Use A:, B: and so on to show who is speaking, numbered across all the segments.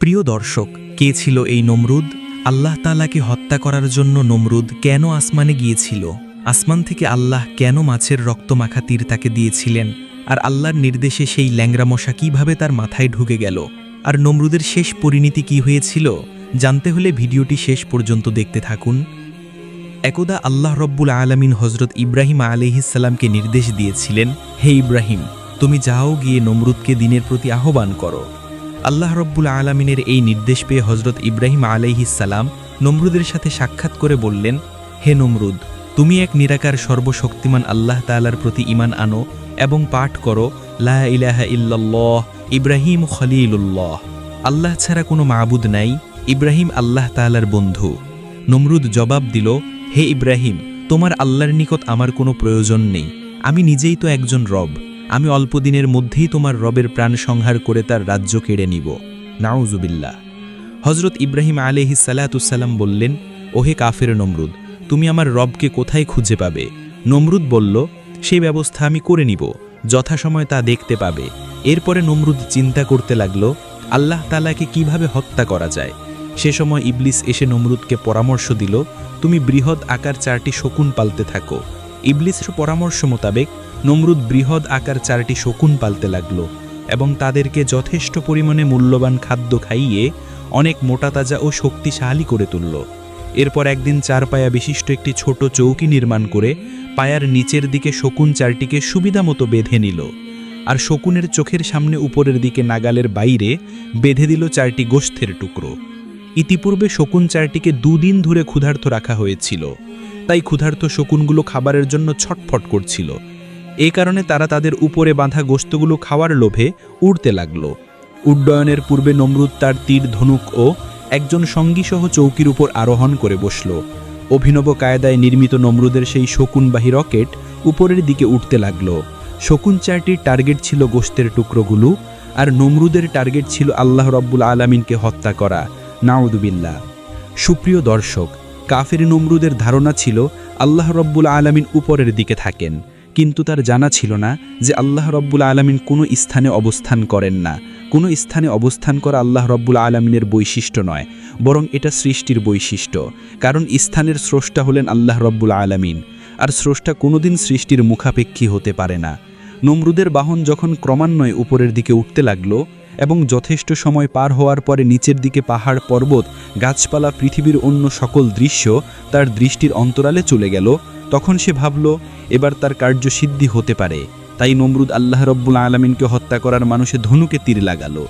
A: প্রিয় দর্শক, কে ছিল এই নমরুদ? আল্লাহ তালাকে হত্যা করার জন্য নমরুদ কেন আসমানে গিয়েছিল? আসমান থেকে আল্লাহ কেন মাছের রক্তমাখা তীর তাকে দিয়েছিলেন? আর আল্লাহর নির্দেশে সেই ল্যাংরা মশা কীভাবে তার মাথায় ঢুকে গেল? আর নমরুদের শেষ পরিণতি কি হয়েছিল? জানতে হলে ভিডিওটি শেষ পর্যন্ত দেখতে থাকুন। একদা আল্লাহ রব্বুল আলমিন হজরত ইব্রাহিম আলিহিসাল্লামকে নির্দেশ দিয়েছিলেন, হে ইব্রাহিম, তুমি যাও গিয়ে নমরুদকে দিনের প্রতি আহ্বান করো। আল্লাহ রব্বুল আলমিনের এই নির্দেশ পেয়ে হজরত ইব্রাহিম আলাইহিসাল্লাম নমরুদের সাথে সাক্ষাৎ করে বললেন, হে নমরুদ, তুমি এক নিরাকার সর্বশক্তিমান আল্লাহ তালার প্রতি ইমান আনো এবং পাঠ করো, লা ইলাহা ইল্লাল্লাহ, ইব্রাহিম খলিলুল্লাহ। আল্লাহ ছাড়া কোনো মাবুদ নাই, ইব্রাহিম আল্লাহ তালার বন্ধু। নমরুদ জবাব দিল, হে ইব্রাহিম, তোমার আল্লাহর নিকট আমার কোনো প্রয়োজন নেই, আমি নিজেই তো একজন রব। আমি অল্প দিনের মধ্যেই তোমার রবের প্রাণ সংহার করে তার রাজ্য কেড়ে নিব। নাউজুবিল্লাহ। হজরত ইব্রাহিম আলহি সালাতুসাল্লাম বললেন, ওহে কাফের নমরুদ, তুমি আমার রবকে কোথায় খুঁজে পাবে? নমরুদ বলল সেই ব্যবস্থা আমি করে নিব, যথাসময় তা দেখতে পাবে। এরপরে নমরুদ চিন্তা করতে লাগল, আল্লাহ তালাকে কীভাবে হত্যা করা যায়? সে সময় ইবলিস এসে নমরুদকে পরামর্শ দিল, তুমি বৃহৎ আকার চারটি শকুন পালতে থাকো। ইবলিসের পরামর্শ মোতাবেক নমরুদ বৃহৎ আকার চারটি শকুন পালতে লাগল এবং তাদেরকে যথেষ্ট পরিমাণে মূল্যবান খাদ্য খাইয়ে অনেক মোটা তাজা ও শক্তিশালী করে তুলল। এরপর একদিন চার পায়া বিশিষ্ট একটি ছোট চৌকি নির্মাণ করে পায়ার নিচের দিকে শকুন চারটিকে সুবিধা মতো বেঁধে নিল আর শকুনের চোখের সামনে উপরের দিকে নাগালের বাইরে বেঁধে দিল চারটি গোষ্ঠের টুকরো। ইতিপূর্বে শকুন চারটিকে দুদিন ধরে ক্ষুধার্ত রাখা হয়েছিল, তাই ক্ষুধার্ত শকুনগুলো খাবারের জন্য ছটফট করছিল। এই কারণে তারা তাদের উপরে বাঁধা গোস্তগুলো খাওয়ার লোভে উড়তে লাগল। উড্ডয়নের পূর্বে নমরুদ তার তীর ধনুক ও একজন সঙ্গীসহ চৌকির উপর আরোহণ করে বসল। অভিনব কায়দায় নির্মিত নমরুদের সেই শকুনবাহী রকেট উপরের দিকে উঠতে লাগল। শকুন চারটির টার্গেট ছিল গোস্তের টুকরোগুলো আর নমরুদের টার্গেট ছিল আল্লাহ রব্বুল আলমিনকে হত্যা করা। নাউদুবিল্লা সুপ্রিয় দর্শক, কাফের নমরুদের ধারণা ছিল আল্লাহ রব্বুল আলমিন উপরের দিকে থাকেন। কিন্তু তার জানা ছিল না যে আল্লাহ রব্বুল আলমিন কোনো স্থানে অবস্থান করেন না। কোনো স্থানে অবস্থান করা আল্লাহ রব্বুল আলমিনের বৈশিষ্ট্য নয়, বরং এটা সৃষ্টির বৈশিষ্ট্য, কারণ স্থানের স্রষ্টা হলেন আল্লাহ রব্বুল আলমিন, আর স্রষ্টা কোনোদিন সৃষ্টির মুখাপেক্ষী হতে পারে না। নমরুদের বাহন যখন ক্রমান্বয়ে উপরের দিকে উঠতে লাগল এবং যথেষ্ট সময় পার হওয়ার পরে নিচের দিকে পাহাড় পর্বত, গাছপালা, পৃথিবীর অন্য সকল দৃশ্য তার দৃষ্টির অন্তরালে চলে গেল তখন সে ভাবল, এবার তার কার্যসিদ্ধি হতে পারে। তাই নমরুদ আল্লাহ রব্বুল আলমিনকে হত্যা করার মানুষে ধনুকে তীর লাগালো।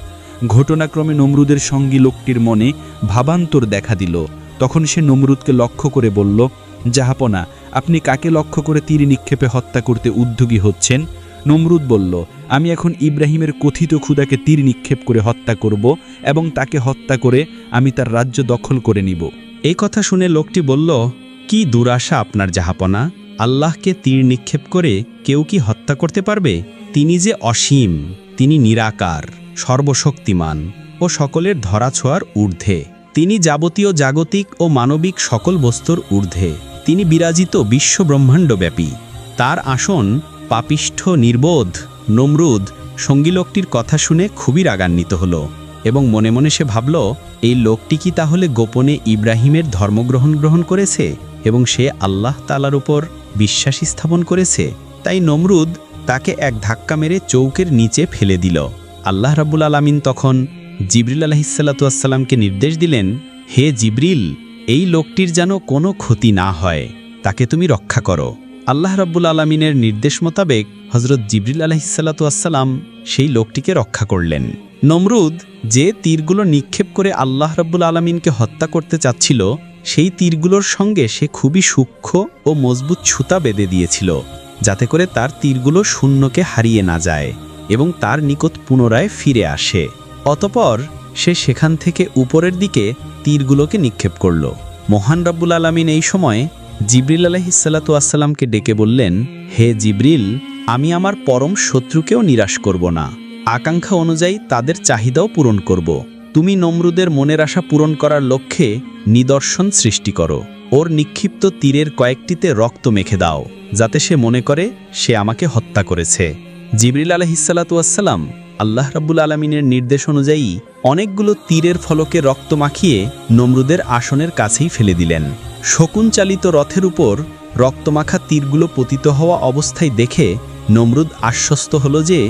A: ঘটনাক্রমে নমরুদের সঙ্গী লোকটির মনে ভাবান্তর দেখা দিল। তখন সে নমরুদকে লক্ষ্য করে বলল জাহাপনা আপনি কাকে লক্ষ্য করে তীর নিক্ষেপে হত্যা করতে উদ্যোগী হচ্ছেন? নমরুদ বলল, আমি এখন ইব্রাহিমের কথিত ক্ষুদাকে তীর নিক্ষেপ করে হত্যা করব এবং তাকে হত্যা করে আমি তার রাজ্য দখল করে নিব।
B: এই কথা শুনে লোকটি বলল কি দুরাশা আপনার জাহাপনা আল্লাহকে তীর নিক্ষেপ করে কেউ কি হত্যা করতে পারবে? তিনি যে অসীম, তিনি নিরাকার, সর্বশক্তিমান ও সকলের ধরাছোঁয়ার ঊর্ধ্বে। তিনি যাবতীয় জাগতিক ও মানবিক সকল বস্তুর ঊর্ধ্বে। তিনি বিরাজিত বিশ্ব ব্রহ্মাণ্ডব্যাপী তার আসন পাপিষ্ঠ, নির্বোধ, নমরুদ সঙ্গী লোকটির কথা শুনে খুবই রাগান্বিত হল এবং মনে মনে সে ভাবল, এই লোকটি কি তাহলে গোপনে ইব্রাহিমের ধর্মগ্রহণ গ্রহণ করেছে? এবং সে আল্লাহ তালার উপর বিশ্বাসী স্থাপন করেছে। তাই নমরুদ তাকে এক ধাক্কা মেরে চৌকের নিচে ফেলে দিল। আল্লাহ রাবুল আলমিন তখন জিবরিল আলহিসাল্লাতুয়াসাল্লামকে নির্দেশ দিলেন, হে জিবরিল, এই লোকটির যেন কোনো ক্ষতি না হয়, তাকে তুমি রক্ষা করো। আল্লাহ রাব্বুল আলমিনের নির্দেশ মোতাবেক হজরত জিবরিল আলহিসাল্লাতুয়াসাল্লাম সেই লোকটিকে রক্ষা করলেন। নমরুদ যে তীরগুলো নিক্ষেপ করে আল্লাহ রাব্বুল আলমিনকে হত্যা করতে চাচ্ছিল সেই তীরগুলোর সঙ্গে সে খুবই সূক্ষ্ম ও মজবুত ছুতা বেঁধে দিয়েছিল, যাতে করে তার তীরগুলো শূন্যকে হারিয়ে না যায় এবং তার নিকট পুনরায় ফিরে আসে। অতপর সে সেখান থেকে উপরের দিকে তীরগুলোকে নিক্ষেপ করল। মহান রাব্বুল আলমিন এই সময় জিবরিল আলহিসাল্লাতু আসসালামকে ডেকে বললেন, হে জিব্রিল, আমি আমার পরম শত্রুকেও নিরাশ করব না। আকাঙ্ক্ষা অনুযায়ী তাদের চাহিদাও পূরণ করব। তুমি নমরুদের মনের আশা পূরণ করার লক্ষ্যে নিদর্শন সৃষ্টি করো। ওর নিক্ষিপ্ত তীরের কয়েকটিতে রক্ত মেখে দাও, যাতে সে মনে করে সে আমাকে হত্যা করেছে। জিবরিল আলহিসাল্লাতু আসসালাম আল্লাহ রাব্বুল আলমিনের নির্দেশ অনুযায়ী অনেকগুলো তীরের ফলকে রক্ত মাখিয়ে নমরুদের আসনের কাছেই ফেলে দিলেন। শকুনচালিত রথের উপর রক্তমাখা তীরগুলো পতিত হওয়া অবস্থায় দেখে নমরুদ আশ্বস্ত হল যে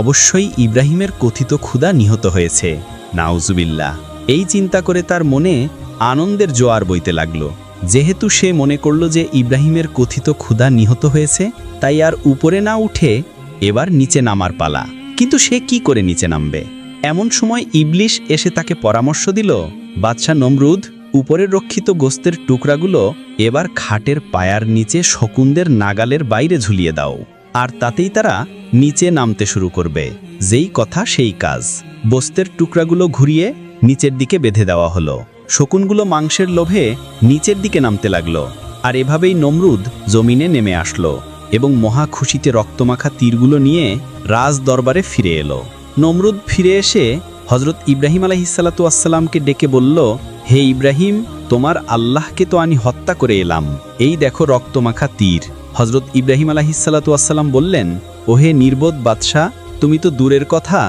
B: অবশ্যই ইব্রাহিমের কথিত ক্ষুধা নিহত হয়েছে। নাউজুবিল্লাহ। এই চিন্তা করে তার মনে আনন্দের জোয়ার বইতে লাগল। যেহেতু সে মনে করল যে ইব্রাহিমের কথিত ক্ষুধা নিহত হয়েছে, তাই আর উপরে না উঠে এবার নিচে নামার পালা। কিন্তু সে কি করে নিচে নামবে? এমন সময় ইবলিশ এসে তাকে পরামর্শ দিল, বাদশাহ নমরুদ, উপরের রক্ষিত গোস্তের টুকরাগুলো এবার খাটের পায়ার নিচে শকুনদের নাগালের বাইরে ঝুলিয়ে দাও। আর তাতেই তারা নিচে নামতে শুরু করবে। যেই কথা সেই কাজ। বস্তের টুকরাগুলো ঘুরিয়ে নিচের দিকে বেঁধে দেওয়া হলো। শকুনগুলো মাংসের লোভে নিচের দিকে নামতে লাগল। আর এভাবেই নমরুদ জমিনে নেমে আসলো এবং মহা খুশিতে রক্তমাখা তীরগুলো নিয়ে রাজ দরবারে ফিরে এলো। নমরুদ ফিরে এসে হজরত ইব্রাহিম আলাহিসাল্লাতু আসসালামকে ডেকে বলল, হে ইব্রাহিম, তোমার আল্লাহকে তো আমি হত্যা করে এলাম। এই দেখো রক্তমাখা তীর। হজরত ইব্রাহিম আলাহিসাল্লাতু আসসালাম বললেন, ওহে নির্বোধ বাদশাহ, তুমি তো দূরের কথা।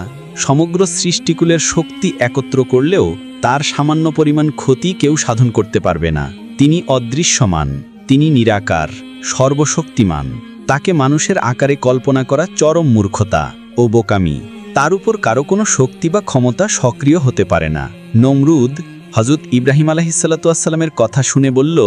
B: সমগ্র সৃষ্টিকুলের শক্তি একত্র করলেও তার সামান্য পরিমাণ ক্ষতি কেউ সাধন করতে পারবে না। তিনি অদৃশ্যমান, তিনি নিরাকার, সর্বশক্তিমান। তাকে মানুষের আকারে কল্পনা করা চরম মূর্খতা ও বোকামি। তার উপর কারও কোনো শক্তি বা ক্ষমতা সক্রিয় হতে পারে না। নমরুদ হজরত ইব্রাহিম আলাহিসাল্লাতুয়াসাল্লামের কথা শুনে বলল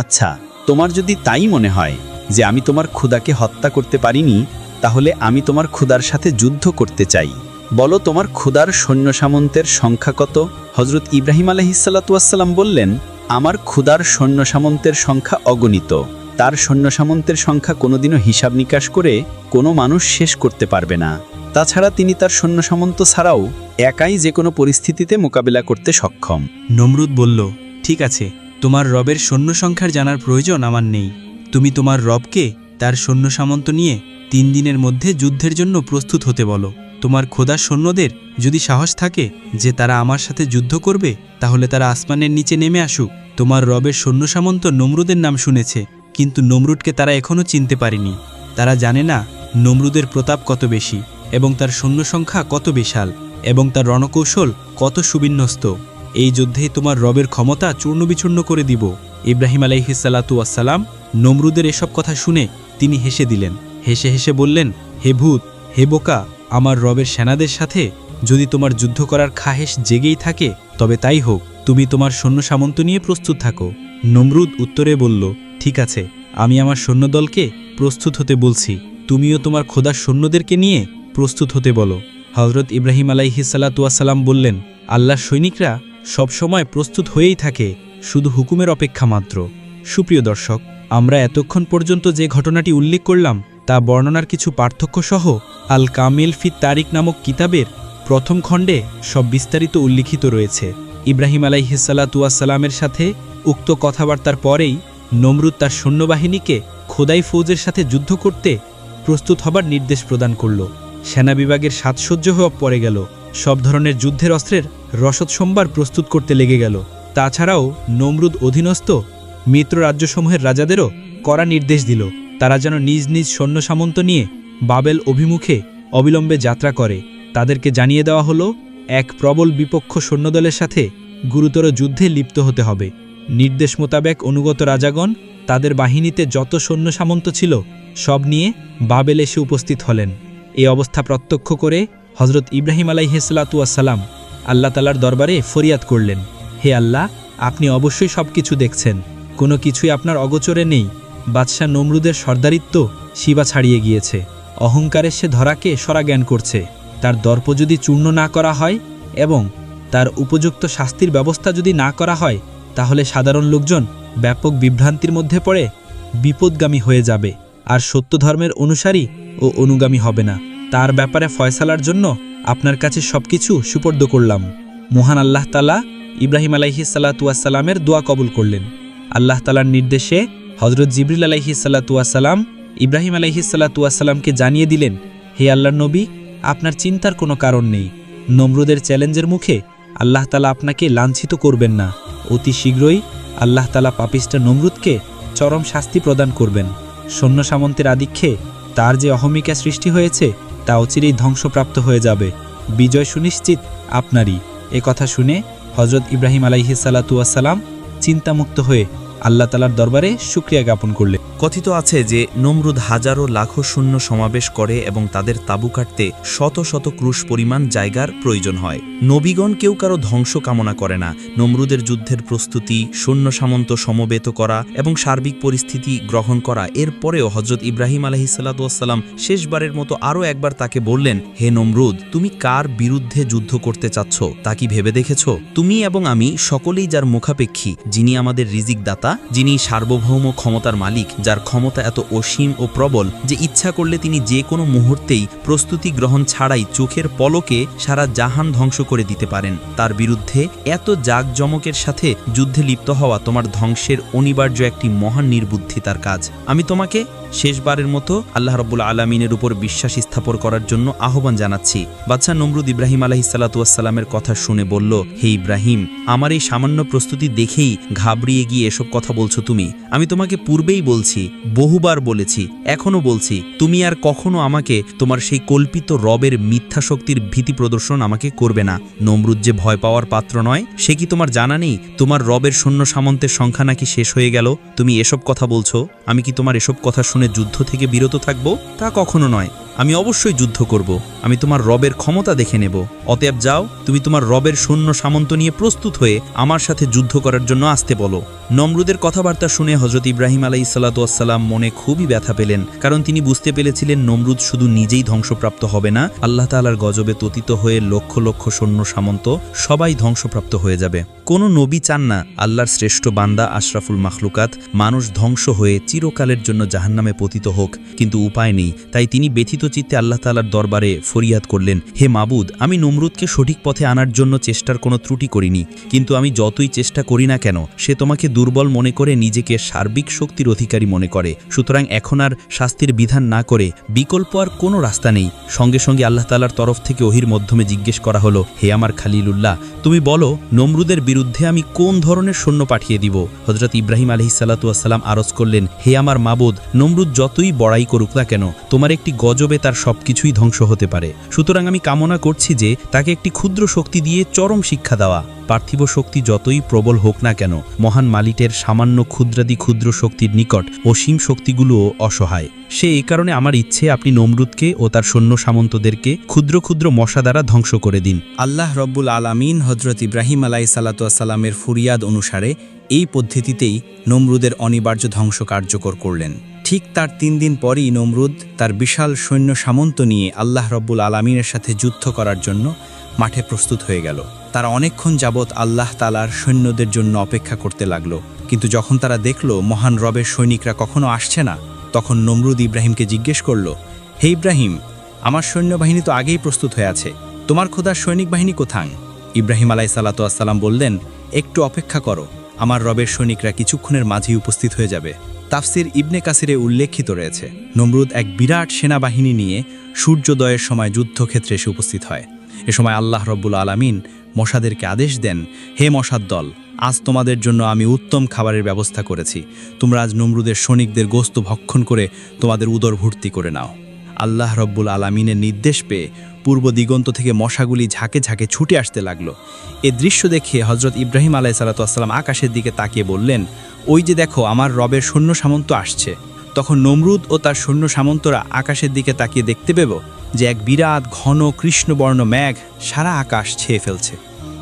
B: আচ্ছা তোমার যদি তাই মনে হয় যে আমি তোমার ক্ষুদাকে হত্যা করতে পারিনি, তাহলে আমি তোমার ক্ষুদার সাথে যুদ্ধ করতে চাই। বলো, তোমার ক্ষুদার সৈন্য সামন্তের সংখ্যা কত? হজরত ইব্রাহিম আলহিসাল্লাতুয়াসাল্লাম বললেন, আমার ক্ষুদার সৈন্য সামন্তের সংখ্যা অগণিত। তার সৈন্য সামন্তের সংখ্যা কোনোদিনও হিসাব নিকাশ করে কোনো মানুষ শেষ করতে পারবে না। তাছাড়া তিনি তার সৈন্য সামন্ত ছাড়াও একাই যে কোনো পরিস্থিতিতে মোকাবিলা করতে সক্ষম।
C: নমরুদ বলল, ঠিক আছে, তোমার রবের সৈন্য সংখ্যার জানার প্রয়োজন আমার নেই। তুমি তোমার রবকে তার সৈন্য সামন্ত নিয়ে তিন দিনের মধ্যে যুদ্ধের জন্য প্রস্তুত হতে বলো। তোমার খোদার সৈন্যদের যদি সাহস থাকে যে তারা আমার সাথে যুদ্ধ করবে, তাহলে তারা আসমানের নিচে নেমে আসুক। তোমার রবের সৈন্য সামন্ত নমরুদের নাম শুনেছে, কিন্তু নমরুদকে তারা এখনও চিনতে পারেনি। তারা জানে না নমরুদের প্রতাপ কত বেশি এবং তার সৈন্য সংখ্যা কত বিশাল এবং তার রণকৌশল কত সুবিন্যস্ত। এই যুদ্ধে তোমার রবের ক্ষমতা চূর্ণবিচূর্ণ করে দিব। ইব্রাহিম আলাইহিসাল্লাতু আসসালাম নমরুদের এসব কথা শুনে তিনি হেসে দিলেন। হেসে হেসে বললেন, হে ভূত, হে বোকা, আমার রবের সেনাদের সাথে যদি তোমার যুদ্ধ করার খাহেশ জেগেই থাকে, তবে তাই হোক, তুমি তোমার সৈন্য সামন্ত নিয়ে প্রস্তুত থাকো। নমরুদ উত্তরে বলল, ঠিক আছে, আমি আমার সৈন্যদলকে প্রস্তুত হতে বলছি। তুমিও তোমার খোদার সৈন্যদেরকে নিয়ে প্রস্তুত হতে বলো। হজরত ইব্রাহিম আলাইহি সাল্লাতুয়াসাল্লাম বললেন, আল্লাহর সৈনিকরা সবসময় প্রস্তুত হয়েই থাকে, শুধু হুকুমের অপেক্ষা মাত্র। সুপ্রিয় দর্শক আমরা এতক্ষণ পর্যন্ত যে ঘটনাটি উল্লেখ করলাম, তা বর্ণনার কিছু পার্থক্য সহ আল কামিল ফি তারিক নামক কিতাবের প্রথম খণ্ডে সব বিস্তারিত উল্লিখিত রয়েছে। ইব্রাহিম আলাই আলাইহিসাল্লাতুয়াসাল্লামের সাথে উক্ত কথাবার্তার পরেই নমরুদ তার সৈন্যবাহিনীকে খোদাই ফৌজের সাথে যুদ্ধ করতে প্রস্তুত হবার নির্দেশ প্রদান করল। সেনা বিভাগের সাজসজ্জ হওয়া পড়ে গেল। সব ধরনের যুদ্ধের অস্ত্রের রসদ সোমবার প্রস্তুত করতে লেগে গেল। তাছাড়াও নমরুদ অধীনস্থ মিত্র রাজ্যসমূহের রাজাদেরও করা নির্দেশ দিল। তারা যেন নিজ নিজ সৈন্য সামন্ত নিয়ে বাবেল অভিমুখে অবিলম্বে যাত্রা করে। তাদেরকে জানিয়ে দেওয়া হলো, এক প্রবল বিপক্ষ সৈন্যদলের সাথে গুরুতর যুদ্ধে লিপ্ত হতে হবে। নির্দেশ মোতাবেক অনুগত রাজাগণ তাদের বাহিনীতে যত সৈন্য সামন্ত ছিল, সব নিয়ে বাবেল এসে উপস্থিত হলেন। এই অবস্থা প্রত্যক্ষ করে হজরত ইব্রাহিম আলাইহিসাল্লাতুয়াসাল্লাম আল্লাহ তালার দরবারে ফরিয়াদ করলেন, হে আল্লাহ, আপনি অবশ্যই সব কিছু দেখছেন। কোনো কিছুই আপনার অগোচরে নেই। বাদশাহ নমরুদের সর্দারিত্ব শিবা ছাড়িয়ে গিয়েছে। অহংকারে সে ধরাকে সরা জ্ঞান করছে। তার দর্প যদি চূর্ণ না করা হয় এবং তার উপযুক্ত শাস্তির ব্যবস্থা যদি না করা হয়, তাহলে সাধারণ লোকজন ব্যাপক বিভ্রান্তির মধ্যে পড়ে বিপদগামী হয়ে যাবে। আর সত্য ধর্মের অনুসারী ও অনুগামী হবে না। তার ব্যাপারে ফয়সালার জন্য আপনার কাছে সবকিছু সুপর্দ করলাম। মহান আল্লাহ তালা ইব্রাহিম আলাইহি সাল্লাতুয়াসাল্লামের দোয়া কবুল করলেন। আল্লাহ তালার নির্দেশে হজরত জিবরিল আলাইহি সাল্লাতুয়াসাল্লাম ইব্রাহিম আলাইহি সাল্লাতুয়াসাল্লামকে জানিয়ে দিলেন, হে আল্লাহর নবী, আপনার চিন্তার কোনো কারণ নেই। নমরুদের চ্যালেঞ্জের মুখে আল্লাহ তালা আপনাকে লাঞ্ছিত করবেন না। অতি শীঘ্রই আল্লাহ তালা পাপিস্টা নমরুদকে চরম শাস্তি প্রদান করবেন। সৈন্য সামন্তের আধিক্যে তার যে অহমিকা সৃষ্টি হয়েছে, তা অচিরেই ধ্বংসপ্রাপ্ত হয়ে যাবে। বিজয় সুনিশ্চিত আপনারই। এ কথা শুনে হজরত ইব্রাহিম আলাইহি সালাতুয়াসাল্লাম চিন্তামুক্ত হয়ে আল্লাহ তালার দরবারে সুক্রিয়া জ্ঞাপন করলেন।
A: কথিত আছে যে নমরুদ হাজারো লাখো শূন্য সমাবেশ করে এবং তাদের তাবু কাটতে শত শত ক্রুশ পরিমাণ জায়গার প্রয়োজন হয়। নবীগণ কেউ কারও ধ্বংস কামনা করে না। নমরুদের যুদ্ধের প্রস্তুতি, সৈন্য সামন্ত সমবেত করা এবং সার্বিক পরিস্থিতি গ্রহণ করা এরপরেও হজরত ইব্রাহিম আলহিসাল্লাম শেষবারের মতো আরও একবার তাকে বললেন, হে নমরুদ, তুমি কার বিরুদ্ধে যুদ্ধ করতে চাচ্ছ? তা কি ভেবে দেখেছ? তুমি এবং আমি সকলেই যার মুখাপেক্ষী, যিনি আমাদের রিজিক দাতা যিনি সার্বভৌম ক্ষমতার মালিক যার ক্ষমতা এত অসীম ও প্রবল যে ইচ্ছা করলে তিনি যে কোনো মুহূর্তেই প্রস্তুতি গ্রহণ ছাড়াই চোখের পলকে সারা জাহান ধ্বংস করে দিতে পারেন। তার বিরুদ্ধে এত জাঁকজমকের সাথে যুদ্ধে লিপ্ত হওয়া তোমার ধ্বংসের অনিবার্য একটি মহান নির্বুদ্ধিতার কাজ। আমি তোমাকে শেষবারের মতো আল্লাহ রব্বুল আলমিনের উপর বিশ্বাস স্থাপন করার জন্য আহ্বান জানাচ্ছি। বাচ্চা নমরুদ ইব্রাহিম আলাহি সাল্লাতুয়াসাল্লামের কথা শুনে বলল, হে ইব্রাহিম, আমার এই সামান্য প্রস্তুতি দেখেই ঘাবড়িয়ে গিয়ে এসব কথা বলছো তুমি। আমি তোমাকে পূর্বেই বলছি বহুবার বলেছি, এখনও বলছি, তুমি আর কখনো আমাকে তোমার সেই কল্পিত রবের মিথ্যা শক্তির ভীতি প্রদর্শন আমাকে করবে না। নমরুদ যে ভয় পাওয়ার পাত্র নয়, সে কি তোমার জানা নেই? তোমার রবের সৈন্য সামন্তের সংখ্যা নাকি শেষ হয়ে গেল? তুমি এসব কথা বলছো? আমি কি তোমার এসব কথা শুনে যুদ্ধ থেকে বিরত থাকব? তা কখনো নয়। আমি অবশ্যই যুদ্ধ করব। আমি তোমার রবের ক্ষমতা দেখে নেব। অতএব যাও, তুমি তোমার রবের সৈন্য সামন্ত নিয়ে প্রস্তুত হয়ে আমার সাথে যুদ্ধ করার জন্য আসতে বলো। নমরুদের কথাবার্তা শুনে হজরত ইব্রাহিম আলাই সাল্লাতুয়াসাল্লাম মনে খুবই ব্যথা পেলেন, কারণ তিনি বুঝতে পেরেছিলেন নমরুদ শুধু নিজেই ধ্বংসপ্রাপ্ত হবে না, আল্লাহ তালার গজবে ততিত হয়ে লক্ষ লক্ষ সৈন্য সামন্ত সবাই ধ্বংসপ্রাপ্ত হয়ে যাবে। কোনো নবী চান না আল্লাহর শ্রেষ্ঠ বান্দা আশরাফুল মাখলুকাত মানুষ ধ্বংস হয়ে চিরকালের জন্য জাহান্নামে পতিত হোক, কিন্তু উপায় নেই, তাই তিনি ব্যথিত চিত্তে আল্লাহ তালার দরবারে ফরিয়াদ করলেন, হে মাবুদ, আমি নমরুদকে সঠিক পথে আনার জন্য চেষ্টার কোনো ত্রুটি করিনি, কিন্তু আমি যতই চেষ্টা করি না কেন, সে তোমাকে দুর্বল মনে করে নিজেকে সার্বিক শক্তির অধিকারী মনে করে। সুতরাং এখন আর শাস্তির বিধান না করে বিকল্প আর কোনো রাস্তা নেই। সঙ্গে সঙ্গে আল্লাহ তালার তরফ থেকে ওহির মাধ্যমে জিজ্ঞেস করা হলো, হে আমার খালিলুল্লাহ, তুমি বলো, নমরুদের বিরুদ্ধে আমি কোন ধরনের সৈন্য পাঠিয়ে দিব? হজরত ইব্রাহিম আলহিসাল্লাতুয়াসাল্লাম আরজ করলেন, হে আমার মাবুদ, নমরুদ যতই বড়াই করুক না কেন, তোমার একটি গজবে তার সবকিছুই ধ্বংস হতে পারে। সুতরাং আমি কামনা করছি যে তাকে একটি ক্ষুদ্র শক্তি দিয়ে চরম শিক্ষা দেওয়া। পার্থিব শক্তি যতই প্রবল হোক না কেন, মহান মালিটের সামান্য ক্ষুদ্রাদি ক্ষুদ্র শক্তির নিকট অসীম শক্তিগুলোও অসহায়। সে এই কারণে আমার ইচ্ছে, আপনি নমরুদকে ও তার সৈন্য সামন্তদেরকে ক্ষুদ্র ক্ষুদ্র মশা দ্বারা ধ্বংস করে দিন।
C: আল্লাহ রব্বুল আলামিন হজরত ইব্রাহিম আলাই সাল্লাতুয়াসাল্লামের ফুরিয়াদ অনুসারে এই পদ্ধতিতেই নমরুদের অনিবার্য ধ্বংস কার্যকর করলেন। ঠিক তার তিন দিন পরই নমরুদ তার বিশাল সৈন্য সামন্ত নিয়ে আল্লাহ রব্বুল আলামিনের সাথে যুদ্ধ করার জন্য মাঠে প্রস্তুত হয়ে গেল। তারা অনেকক্ষণ যাবৎ আল্লাহ তালার সৈন্যদের জন্য অপেক্ষা করতে লাগল। কিন্তু যখন তারা দেখল মহান রবের সৈনিকরা কখনো আসছে না, তখন নমরুদ ইব্রাহিমকে জিজ্ঞেস করল, হে ইব্রাহিম, আমার সৈন্যবাহিনী তো আগেই প্রস্তুত হয়ে আছে। তোমার খোদার সৈনিক বাহিনী কোথাং ইব্রাহিম আলাই সাল্লাতুয়াসাল্লাম বললেন, একটু অপেক্ষা করো, আমার রবের সৈনিকরা কিছুক্ষণের মাঝেই উপস্থিত হয়ে যাবে। তাফসির ইবনে কাসিরে উল্লেখিত রয়েছে। নমরুদ এক বিরাট সেনাবাহিনী নিয়ে সূর্যোদয়ের সময় যুদ্ধক্ষেত্রে এসে উপস্থিত হয়। এ সময় আল্লাহ রব্বুল আলামিন মশাদেরকে আদেশ দেন, হে মশার দল, আজ তোমাদের জন্য আমি উত্তম খাবারের ব্যবস্থা করেছি। তোমরা আজ নমরুদের সৈনিকদের গোস্ত ভক্ষণ করে তোমাদের উদর ভর্তি করে নাও। আল্লাহ রব্বুল আলামিনের নির্দেশ পেয়ে পূর্ব দিগন্ত থেকে মশাগুলি ঝাঁকে ঝাঁকে ছুটে আসতে লাগল। এ দৃশ্য দেখে হজরত ইব্রাহিম আলাই সালাতাম আকাশের দিকে তাকিয়ে বললেন, ওই যে দেখো, আমার রবের সৈন্য সামন্ত আসছে। তখন নমরুদ ও তার সৈন্য সামন্তরা আকাশের দিকে তাকিয়ে দেখতে পেব যে এক বিরাট, ঘন, কৃষ্ণবর্ণ মেঘ সারা আকাশ ছেয়ে ফেলছে।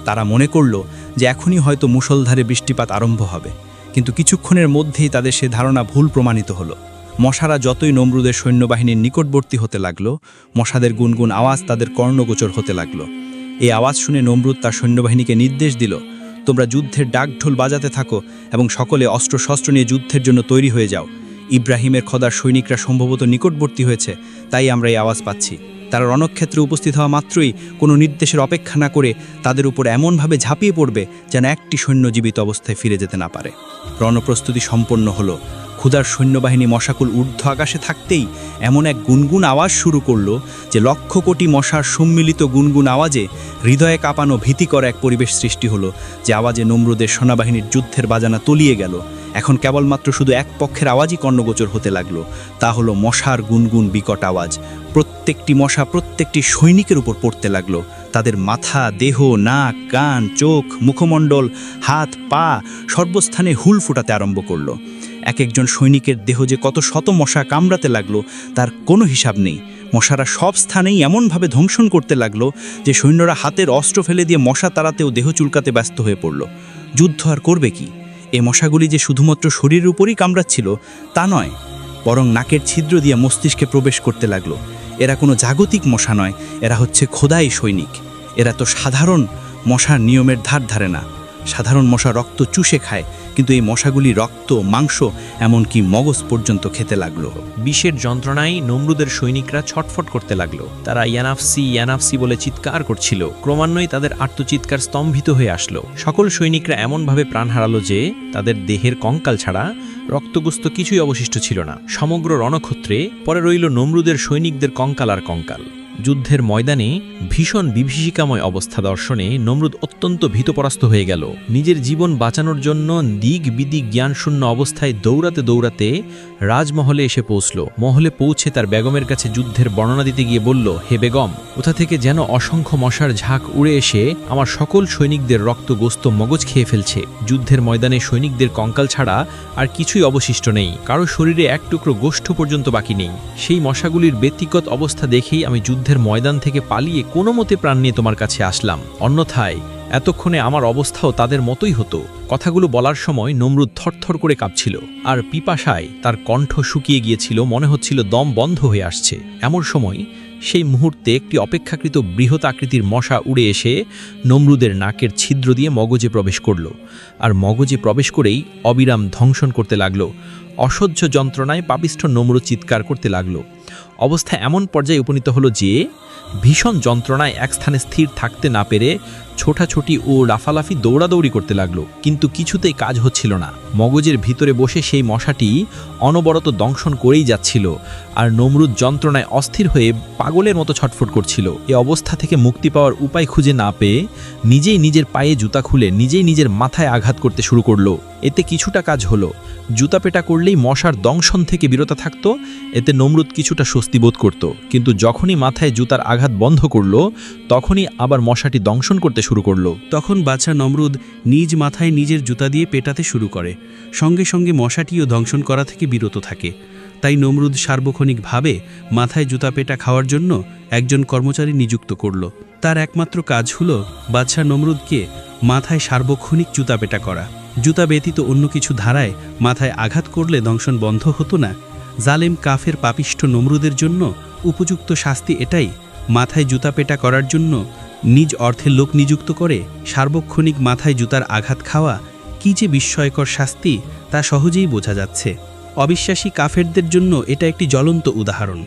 C: তারা মনে করল যে এখনই হয়তো মুষলধারে বৃষ্টিপাত আরম্ভ হবে। কিন্তু কিছুক্ষণের মধ্যেই তাদের সে ধারণা ভুল প্রমাণিত হলো। মশারা যতই নমরুদের সৈন্যবাহিনীর নিকটবর্তী হতে লাগল, মশাদের গুনগুন আওয়াজ তাদের কর্ণগোচর হতে লাগল। এই আওয়াজ শুনে নমরুদ তার সৈন্যবাহিনীকে নির্দেশ দিল, তোমরা যুদ্ধের ডাকঢোল বাজাতে থাকো এবং সকলে অস্ত্রশস্ত্র নিয়ে যুদ্ধের জন্য তৈরি হয়ে যাও। ইব্রাহিমের খদার সৈনিকরা সম্ভবত নিকটবর্তী হয়েছে, তাই আমরা এই আওয়াজ পাচ্ছি। তারা রণক্ষেত্রে উপস্থিত হওয়া মাত্রই কোনো নির্দেশের অপেক্ষা না করে তাদের উপর এমনভাবে ঝাঁপিয়ে পড়বে যেন একটি সৈন্য জীবিত অবস্থায় ফিরে যেতে না পারে। রণপ্রস্তুতি সম্পন্ন হলো। ক্ষুধার সৈন্যবাহিনী মশাকুল ঊর্ধ্ব আকাশে থাকতেই এমন এক গুনগুন আওয়াজ শুরু করল যে লক্ষ কোটি মশার সম্মিলিত গুনগুন আওয়াজে হৃদয়ে কাঁপানো ভীতিকর এক পরিবেশ সৃষ্টি হলো, যে আওয়াজে নমরুদের সেনাবাহিনীর যুদ্ধের বাজানা তলিয়ে গেল। এখন কেবলমাত্র শুধু এক পক্ষের আওয়াজই কর্ণগোচর হতে লাগল, তা হলো মশার গুনগুন বিকট আওয়াজ। প্রত্যেকটি মশা প্রত্যেকটি সৈনিকের উপর পড়তে লাগল।
B: তাদের মাথা, দেহ, নাক, কান, চোখ, মুখমণ্ডল, হাত, পা সর্বস্থানে হুল ফোটাতে আরম্ভ করল। এক একজন সৈনিকের দেহ যে কত শত মশা কামড়াতে লাগল, তার কোনো হিসাব নেই। মশারা সব স্থানেই এমনভাবে ধ্বংসন করতে লাগল যে সৈন্যরা হাতের অস্ত্র ফেলে দিয়ে মশা তাড়াতেও দেহ চুলকাতে ব্যস্ত হয়ে পড়ল। যুদ্ধ আর করবে কি? এ মশাগুলি যে শুধুমাত্র শরীরের উপরই কামড়াচ্ছিল, তা নয়, বরং নাকের ছিদ্র দিয়ে মস্তিষ্কে প্রবেশ করতে লাগল। এরা কোনো জাগতিক মশা নয়, এরা হচ্ছে খোদাই সৈনিক। এরা তো সাধারণ মশার নিয়মের ধার ধারে না। সাধারণ মশা রক্ত চুষে খায়, কিন্তু এই মশাগুলি রক্ত, মাংস, এমনকি মগজ পর্যন্ত খেতে লাগল।
D: বিষের যন্ত্রণায় নমরুদের সৈনিকরা ছটফট করতে লাগল। তারা ইয়ানাফসি ইয়ানাফসি বলে চিৎকার করছিল। ক্রমান্বয়ে তাদের আত্মচিৎকার স্তম্ভিত হয়ে আসলো। সকল সৈনিকরা এমনভাবে প্রাণ হারালো যে, তাদের দেহের কঙ্কাল ছাড়া রক্তগুস্ত কিছুই অবশিষ্ট ছিল না। সমগ্র রণক্ষত্রে পরে রইল নমরুদের সৈনিকদের কঙ্কাল আর কঙ্কাল। যুদ্ধের ময়দানে ভীষণ বিভীষিকাময় অবস্থা দর্শনে নমরুদ অত্যন্ত ভীতপরাস্ত হয়ে গেল। নিজের জীবন বাঁচানোর জন্য দিক বিদিক জ্ঞানশূন্য অবস্থায় দৌড়াতে দৌড়াতে রাজমহলে এসে পৌঁছল। মহলে পৌঁছে তার বেগমের কাছে যুদ্ধের বর্ণনা দিতে গিয়ে বলল, হে বেগম, কোথা থেকে যেন অসংখ্য মশার ঝাঁক উড়ে এসে আমার সকল সৈনিকদের রক্ত, গোস্ত, মগজ খেয়ে ফেলছে। যুদ্ধের ময়দানে সৈনিকদের কঙ্কাল ছাড়া আর কিছুই অবশিষ্ট নেই। কারও শরীরে এক টুকরো গোষ্ঠ পর্যন্ত বাকি নেই। সেই মশাগুলির ব্যক্তিগত অবস্থা দেখেই আমি যুদ্ধের ময়দান থেকে পালিয়ে কোনো মতে প্রাণ নিয়ে তোমার কাছে আসলাম। অন্যথায় এতক্ষণে আমার অবস্থাও তাদের মতোই হতো। কথাগুলো বলার সময় নমরুদ থরথর করে কাঁপছিল আর পিপাসায় তার কণ্ঠ শুকিয়ে গিয়েছিল, মনে হচ্ছিল দম বন্ধ হয়ে আসছে। এমন সময় সেই মুহূর্তে একটি অপেক্ষাকৃত বৃহৎ আকৃতির মশা উড়ে এসে নমরুদের নাকের ছিদ্র দিয়ে মগজে প্রবেশ করল আর মগজে প্রবেশ করেই অবিরাম ধ্বংসন করতে লাগল। অসহ্য যন্ত্রণায় পাপিষ্ঠ নমরুদ চিৎকার করতে লাগল। অবস্থা এমন পর্যায়ে উপনীত হলো যে, ভীষণ যন্ত্রণায় এক স্থানে স্থির থাকতে না পেরে ছোটাছুটি ও লাফালাফি দৌড়াদৌড়ি করতে লাগল। কিন্তু কিছুতেই কাজ হচ্ছিল না। মগজের ভিতরে বসে সেই মশাটি অনবরত দংশন করেই যাচ্ছিল আর নমরুদ যন্ত্রণায় অস্থির হয়ে পাগলের মতো ছটফট করছিল। এ অবস্থা থেকে মুক্তি পাওয়ার উপায় খুঁজে না পেয়ে নিজেই নিজের পায়ে জুতা খুলে নিজেই নিজের মাথায় আঘাত করতে শুরু করল। এতে কিছুটা কাজ হলো। জুতা পেটা করলেই মশার দংশন থেকে বিরত থাকত। এতে নমরুদ কিছুটা স্বস্তি বোধ করত। কিন্তু যখনই মাথায় জুতার আঘাত বন্ধ করল, তখনই আবার মশাটি দংশন করতে শুরু করল।
E: তখন বাচ্চা নমরুদ নিজ মাথায় নিজের জুতা দিয়ে পেটাতে শুরু করে। সঙ্গে সঙ্গে মশাটিও দংশন করা থেকে বিরত থাকে। তাই নমরুদ সার্বক্ষণিকভাবে মাথায় জুতা পেটা খাওয়ার জন্য একজন কর্মচারী নিযুক্ত করল। তার একমাত্র কাজ হলো বাদশাহ নমরুদকে মাথায় সার্বক্ষণিক জুতা পেটা করা। জুতা ব্যতীত অন্য কিছু ধারায় মাথায় আঘাত করলে দংশন বন্ধ হতো না জালেম কাফের পাপিষ্ঠ নমরুদের জন্য উপযুক্ত শাস্তি এটাই। মাথায় জুতা পেটা করার জন্য নিজ অর্থে লোক নিযুক্ত করে সার্বক্ষণিক মাথায় জুতার আঘাত খাওয়া কী যে বিস্ময়কর শাস্তি তা সহজেই বোঝা যাচ্ছে। অবিশ্বাসী কাফেরদের জন্য এটা একটি জ্বলন্ত উদাহরণ।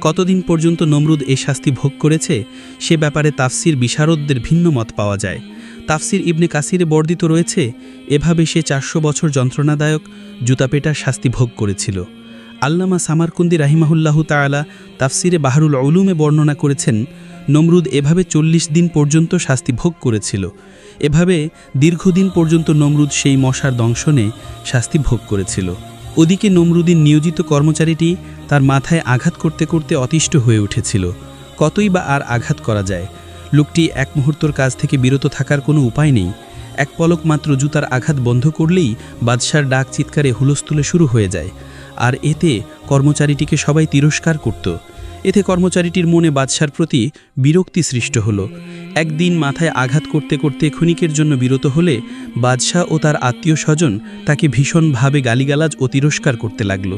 E: কতদিন পর্যন্ত নমরুদ এ শাস্তি ভোগ করেছে, সে ব্যাপারে তাফসির বিশারদদের ভিন্ন মত পাওয়া যায়। তাফসির ইবনে কাসিরে বর্ধিত রয়েছে, এভাবে সে চারশো বছর যন্ত্রণাদায়ক জুতাপেটার শাস্তি ভোগ করেছিল। আল্লামা সামারকুন্দি রাহিমাহুল্লাহু তাআলা তাফসিরে বাহারুল উলুমে বর্ণনা করেছেন, নমরুদ এভাবে চল্লিশ দিন পর্যন্ত শাস্তি ভোগ করেছিল। এভাবে দীর্ঘদিন পর্যন্ত নমরুদ সেই মশার দংশনে শাস্তি ভোগ করেছিল। ওদিকে নমরুদিন নিয়োজিত কর্মচারীটি তার মাথায় আঘাত করতে করতে অতিষ্ঠ হয়ে উঠেছিল। কতই বা আর আঘাত করা যায়? লোকটি এক মুহূর্তর কাজ থেকে বিরত থাকার কোনো উপায় নেই। এক পলক মাত্র জুতার আঘাত বন্ধ করলেই বাদশার ডাক চিৎকারে হুলস্থুলে শুরু হয়ে যায়। আর এতে কর্মচারীটিকে সবাই তিরস্কার করত। এতে কর্মচারীটির মনে বাদশার প্রতি বিরক্তি সৃষ্ট হলো। একদিন মাথায় আঘাত করতে করতে ক্ষণিকের জন্য বিরত হলে বাদশাহ ও তার আত্মীয় স্বজন তাকে ভীষণভাবে গালিগালাজ ও তিরস্কার করতে লাগল।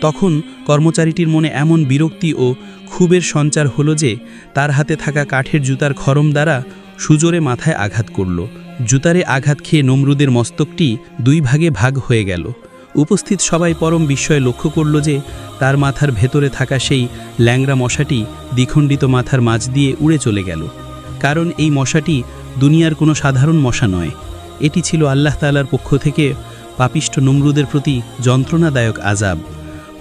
E: তখন কর্মচারীটির মনে এমন বিরক্তি ও ক্ষোভের সঞ্চার হলো যে তার হাতে থাকা কাঠের জুতার খরম দ্বারা সুজোরে মাথায় আঘাত করল। জুতারে আঘাত খেয়ে নমরুদের মস্তকটি দুই ভাগে ভাগ হয়ে গেল। উপস্থিত সবাই পরম বিস্ময়ে লক্ষ্য করল যে তার মাথার ভেতরে থাকা সেই ল্যাংড়া মশাটি দ্বিখণ্ডিত মাথার মাঝ দিয়ে উড়ে চলে গেল। কারণ এই মশাটি দুনিয়ার কোনো সাধারণ মশা নয়। এটি ছিল আল্লাহ তালার পক্ষ থেকে পাপিষ্ট নমরুদের প্রতি যন্ত্রণাদায়ক আজাব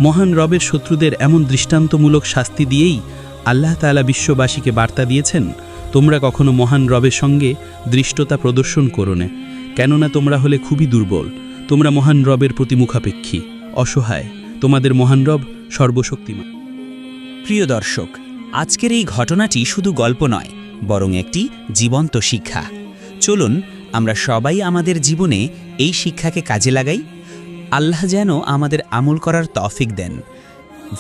E: মহান রবের শত্রুদের এমন দৃষ্টান্তমূলক শাস্তি দিয়েই আল্লাহ তালা বিশ্ববাসীকে বার্তা দিয়েছেন, তোমরা কখনো মহান রবের সঙ্গে দৃষ্টতা প্রদর্শন করো না। কেননা তোমরা হলে খুবই দুর্বল। তোমরা মহান রবের প্রতি মুখাপেক্ষী, অসহায়, তোমাদের মহান রব সর্বশক্তিমান।
F: প্রিয় দর্শক, আজকের এই ঘটনাটি শুধু গল্প নয়, বরং একটি জীবন্ত শিক্ষা। চলুন, আমরা সবাই আমাদের জীবনে এই শিক্ষাকে কাজে লাগাই। আল্লাহ যেন আমাদের আমল করার তফিক দেন।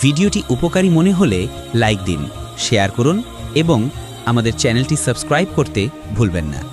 F: ভিডিওটি উপকারী মনে হলে লাইক দিন, শেয়ার করুন এবং আমাদের চ্যানেলটি সাবস্ক্রাইব করতে ভুলবেন না।